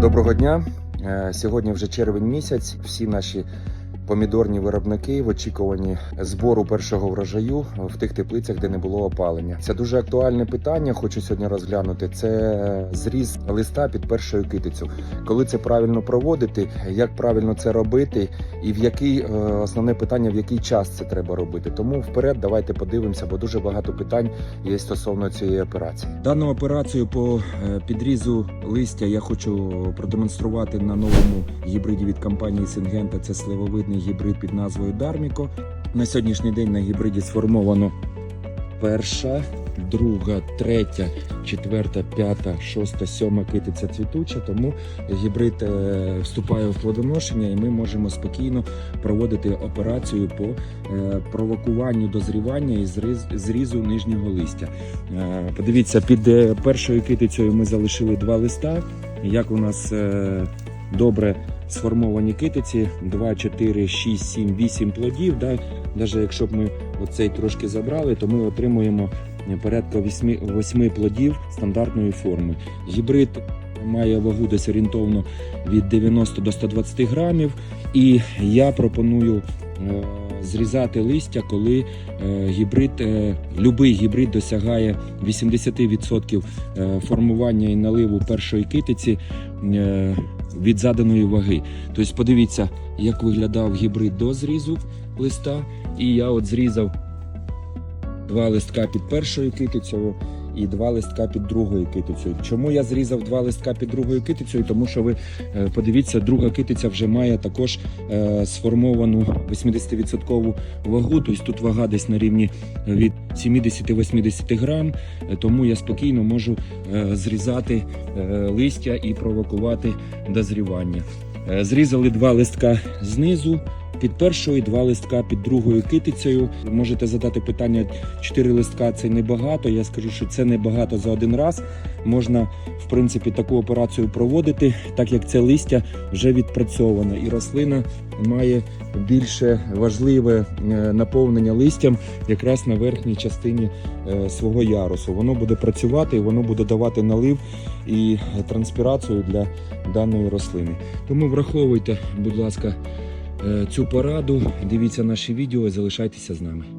Доброго дня. Е, Сьогодні вже червень місяць. Всі наші помідорні виробники в очікуванні збору першого врожаю в тих теплицях, де не було опалення. Це дуже актуальне питання. Хочу сьогодні розглянути. Це зріз листа під першою китицю. Коли це правильно проводити, як правильно це робити, і в який е, основне питання, в який час це треба робити. Тому вперед давайте подивимося, бо дуже багато питань є стосовно цієї операції. Дану операцію по е, підрізу листя я хочу продемонструвати на новому гібриді від компанії Сингента. Це сливовидний гібрид під назвою Дарміко. На сьогоднішній день на гібриді сформовано перша, друга, третя, четверта, п'ята, шоста, сьома китиця цвітуча. Тому гібрид е, вступає в плодоношення, і ми можемо спокійно проводити операцію по е, провокуванню дозрівання і зрізу нижнього листя. Е, Подивіться, під першою китицею ми залишили два листа. Як у нас добре сформовані китиці: 2, 4, 6, 7, 8 плодів. Да? Навіть якщо б ми оцей трошки забрали, то ми отримуємо порядка 8, 8 плодів стандартної форми. Гібрид має вагу десь орієнтовно від 90 до 120 грамів. І я пропоную е, зрізати листя, коли е, гібрид, е, любий гібрид досягає 80% е, формування і наливу першої китиці е, від заданої ваги. Тобто, подивіться, як виглядав гібрид до зрізу листа. І я от зрізав два листка під першою китицею і два листка під другою китицею. Чому я зрізав два листка під другою китицею? Тому що ви е, подивіться, друга китиця вже має також е, сформовану 80% вагу. Тобто тут вага десь на рівні від 70-80 грам. Е, Тому я спокійно можу е, зрізати е, листя і провокувати дозрівання. Е, Зрізали два листка знизу. Під першою, два листка під другою китицею. Можете задати питання, чотири листка це небагато. Я скажу, що це небагато за один раз. Можна, в принципі, таку операцію проводити, так як це листя вже відпрацьовано, і рослина має більше важливе е, наповнення листям якраз на верхній частині е, свого ярусу. Воно буде працювати, і воно буде давати налив і транспірацію для даної рослини. Тому враховуйте, будь ласка, цю пораду. Дивіться наші відео і залишайтеся з нами.